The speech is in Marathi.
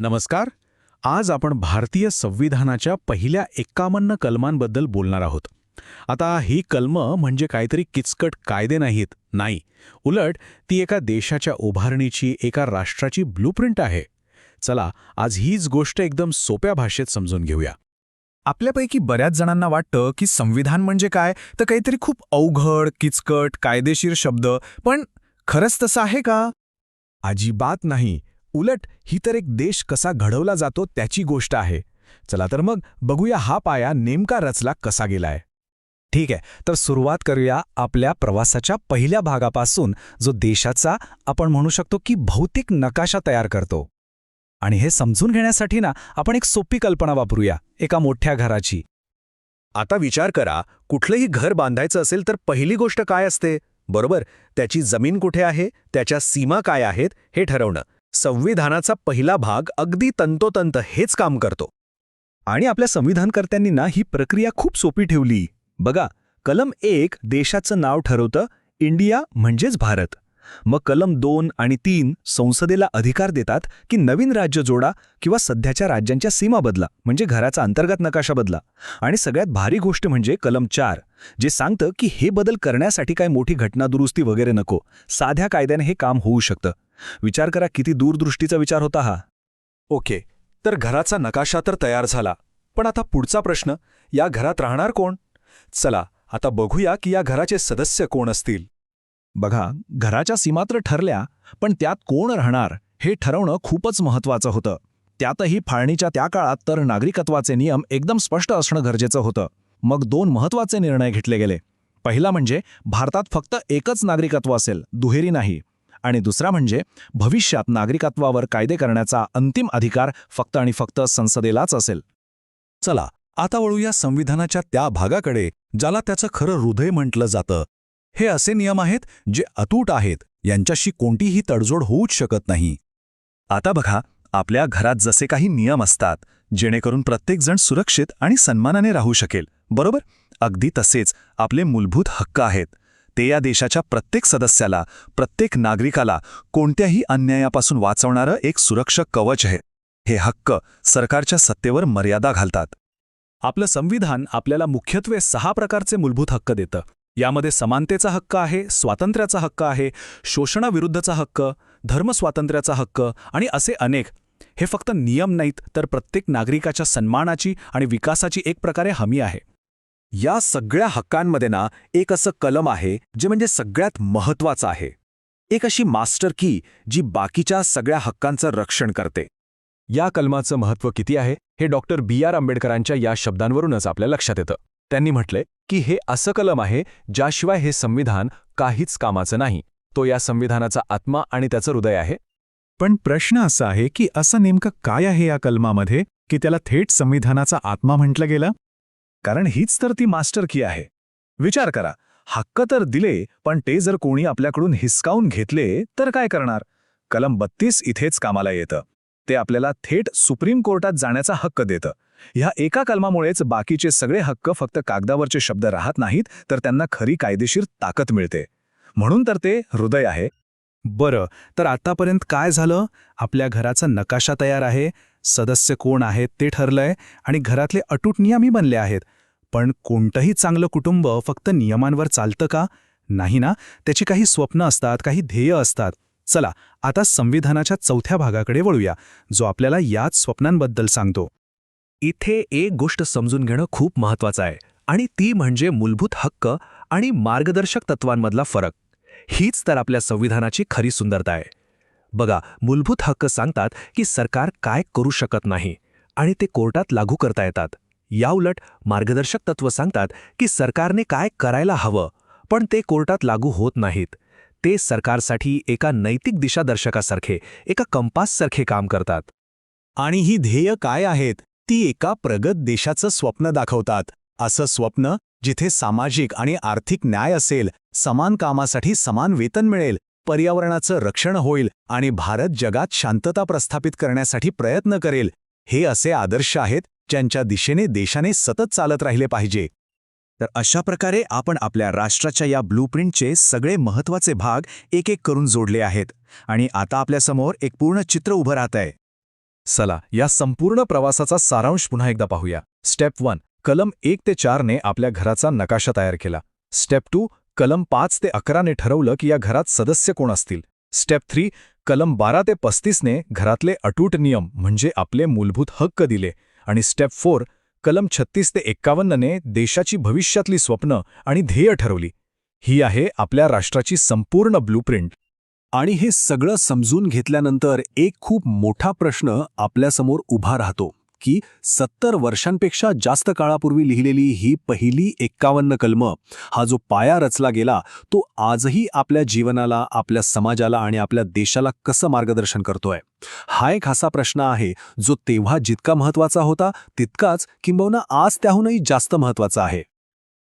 नमस्कार. आज आपण भारतीय संविधानाच्या पहिल्या एक्कावन्न कलमांबद्दल बोलणार आहोत. आता ही कलम म्हणजे काहीतरी किचकट कायदे नाहीत नाही. उलट ती एका देशाच्या उभारणीची एका राष्ट्राची ब्लूप्रिंट आहे. चला आज हीच गोष्ट एकदम सोप्या भाषेत समजून घेऊया. आपल्यापैकी बऱ्याच जणांना वाटतं की संविधान म्हणजे काय? तर काहीतरी खूप अवघड किचकट कायदेशीर शब्द. पण खरंच तसं आहे का? अजिबात नाही. उलट ही तर एक देश कसा घडवला जातो त्याची गोष्ट आहे. चला तर मग बघूया हा पाया नेमका रचला कसा गेलाय. ठीक आहे तर सुरुवात करूया आपल्या प्रवासाच्या पहिल्या भागापासून जो देशाचा आपण म्हणू शकतो की भौतिक नकाशा तयार करतो. आणि हे समजून घेण्यासाठी ना आपण एक सोपी कल्पना वापरूया एका मोठ्या घराची. आता विचार करा कुठलंही घर बांधायचं असेल तर पहिली गोष्ट काय असते? बरोबर त्याची जमीन कुठे आहे? त्याच्या सीमा काय आहेत? हे ठरवणं. संविधानाचा पहिला भाग अगदी तंतोतंत हेच काम करतो. आणि आपल्या संविधानकर्त्यांनी ना ही प्रक्रिया खूप सोपी ठेवली. बघा कलम एक देशाचं नाव ठरवतं इंडिया म्हणजेच भारत. मग कलम दोन आणि तीन संसदेला अधिकार देतात की नवीन राज्य जोडा किंवा सध्याच्या राज्यांच्या सीमा बदला म्हणजे घराचा अंतर्गत नकाशा बदला. आणि सगळ्यात भारी गोष्ट म्हणजे कलम चार जे सांगतं की हे बदल करण्यासाठी काय मोठी घटना दुरुस्ती वगैरे नको. साध्या कायद्याने हे काम होऊ शकतं. विचार करा किती दूरदृष्टीचा विचार होता हा. ओके तर घराचा नकाशा तर तयार झाला पण आता पुढचा प्रश्न या घरात राहणार कोण? चला आता बघूया की या घराचे सदस्य कोण असतील. बघा घराच्या सीमा तर ठरल्या पण त्यात कोण राहणार हे ठरवणं खूपच महत्वाचं होतं. त्यातही फाळणीच्या त्या काळात तर नागरिकत्वाचे नियम एकदम स्पष्ट असणं गरजेचं होतं. मग दोन महत्त्वाचे निर्णय घेतले गेले. पहिला म्हणजे भारतात फक्त एकच नागरिकत्व असेल दुहेरी नाही. आणि दुसरा म्हणजे भविष्यात नागरिकत्वावर कायदे करण्याचा अंतिम अधिकार फक्त आणि फक्त संसदेलाच असेल. चला आता वळूया संविधानाच्या त्या भागाकडे ज्याला त्याचं खरं हृदय म्हटलं जातं. हे असे नियम आहेत जे अतूट आहेत यांच्याशी कोणतीही तडजोड होऊच शकत नाही. आता बघा आपल्या घरात जसे काही नियम असतात जेणेकरून प्रत्येकजण सुरक्षित आणि सन्मानाने राहू शकेल बरोबर? अगदी तसेच आपले मूलभूत हक्क आहेत. ते या देशाच्या प्रत्येक सदस्याला प्रत्येक नागरिकाला कोणत्याही अन्यायापासून वाचवणारं एक सुरक्षक कवच आहे. हे हक्क सरकारच्या सत्तेवर मर्यादा घालतात. आपलं संविधान आपल्याला मुख्यत्वे सहा प्रकारचे मूलभूत हक्क देतं. यामध्ये समानतेचा हक्क आहे स्वातंत्र्याचा हक्क आहे शोषणाविरुद्धचा हक्क धर्मस्वातंत्र्याचा हक्क आणि असे अनेक. हे फक्त नियम नाहीत तर प्रत्येक नागरिकाच्या सन्मानाची आणि विकासाची एक प्रकारे हमी आहे. या सगळ्या हक्कांमध्ये ना एक असं कलम आहे जे म्हणजे सगळ्यात महत्वाचं आहे. एक अशी मास्टर की जी बाकीच्या सगळ्या हक्कांचं रक्षण करते. या कलमाचं महत्त्व किती आहे हे डॉक्टर बी. आर. आंबेडकरांच्या या शब्दांवरूनच आपल्या लक्षात येतं. त्यांनी म्हटले की हे असं कलम आहे ज्याशिवाय हे संविधान काहीच कामाचं नाही. तो या संविधानाचा आत्मा आणि त्याचं हृदय आहे. पण प्रश्न असा आहे की असं नेमकं काय आहे या कलमामध्ये की त्याला थेट संविधानाचा आत्मा म्हटलं गेलं? कारण हीच तर ती मास्टर की आहे. विचार करा हक्क तर दिले पण ते जर कोणी आपल्याकडून हिसकावून घेतले तर काय करणार? कलम बत्तीस इथेच कामाला येतं. ते आपल्याला थेट सुप्रीम कोर्टात जाण्याचा हक्क देतं. ह्या एका कलमामुळेच बाकीचे सगळे हक्क फक्त कागदावरचे शब्द राहत नाहीत तर त्यांना खरी कायदेशीर ताकद मिळते. म्हणून तर ते हृदय आहे. बरं तर आतापर्यंत काय झालं? आपल्या घराचा नकाशा तयार आहे सदस्य कोण आहेत ते ठरलंय आणि घरातले अटूट नियमही बनले आहेत. पण कोणतंही चांगलं कुटुंब फक्त नियमांवर चालतं का? नाही ना? त्याची काही स्वप्न असतात काही ध्येय असतात. चला आता संविधानाच्या चौथ्या भागाकडे वळूया जो आपल्याला याच स्वप्नांबद्दल सांगतो. इथे एक गोष्ट समजून घेणं खूप महत्वाचं आहे आणि ती म्हणजे मूलभूत हक्क आणि मार्गदर्शक तत्वांमधला फरक. हीच तर आपल्या संविधानाची खरी सुंदरता आहे. बघा मूलभूत हक्क सांगतात की सरकार काय करू शकत नाही आणि ते कोर्टात लागू करता येतात. याउलट मार्गदर्शक तत्व सांगतात की सरकारने काय करायला हवं पण ते कोर्टात लागू होत नाहीत. ते सरकारसाठी एका नैतिक दिशादर्शकासारखे एका कंपाससारखे काम करतात. आणि ही ध्येय काय आहेत? ती एका प्रगत देशाचं स्वप्न दाखवतात. असं स्वप्न जिथे सामाजिक आणि आर्थिक न्याय असेल समान कामासाठी समान वेतन मिळेल पर्यावरणाचं रक्षण होईल आणि भारत जगात शांतता प्रस्थापित करण्यासाठी प्रयत्न करेल हे असे आदर्श आहेत ज्यांच्या दिशेने देशाने सतत चालत राहिले पाहिजे. तर अशा प्रकारे आपण आपल्या राष्ट्राच्या या ब्लूप्रिंटचे सगळे महत्त्वाचे भाग एक एक करून जोडले आहेत आणि आता आपल्यासमोर एक पूर्ण चित्र उभं राहत आहे. चला या संपूर्ण प्रवासाचा सारांश पुन्हा एकदा पाहूया. स्टेप वन कलम एक ते चारने आपल्या घराचा नकाशा तयार केला. स्टेप टू कलम पाच ते अकराने ठरवलं की या घरात सदस्य कोण असतील. स्टेप थ्री कलम बारा ते पस्तीसने घरातले अटूट नियम म्हणजे आपले मूलभूत हक्क दिले. आणि स्टेप फोर कलम छत्तीस ते एक्कावन्नने देशाची भविष्यातली स्वप्न आणि ध्येय ठरवली. ही आहे आपल्या राष्ट्राची संपूर्ण ब्लूप्रिंट आणि हे सगळं समजून घेतल्यानंतर एक खूप मोठा प्रश्न आपल्यासमोर उभा राहतो. की सत्तर वर्षांपेक्षा जास्त काळापूर्वी लिहिलेली ही पहिली एक्कावन्न कलम हा जो पाया रचला गेला तो आजही आपल्या जीवनाला आपल्या समाजाला आणि आपल्या देशाला कसं मार्गदर्शन करतोय? हा एक असा प्रश्न आहे जो तेव्हा जितका महत्त्वाचा होता तितकाच किंबहुना आज त्याहूनही जास्त महत्त्वाचा आहे.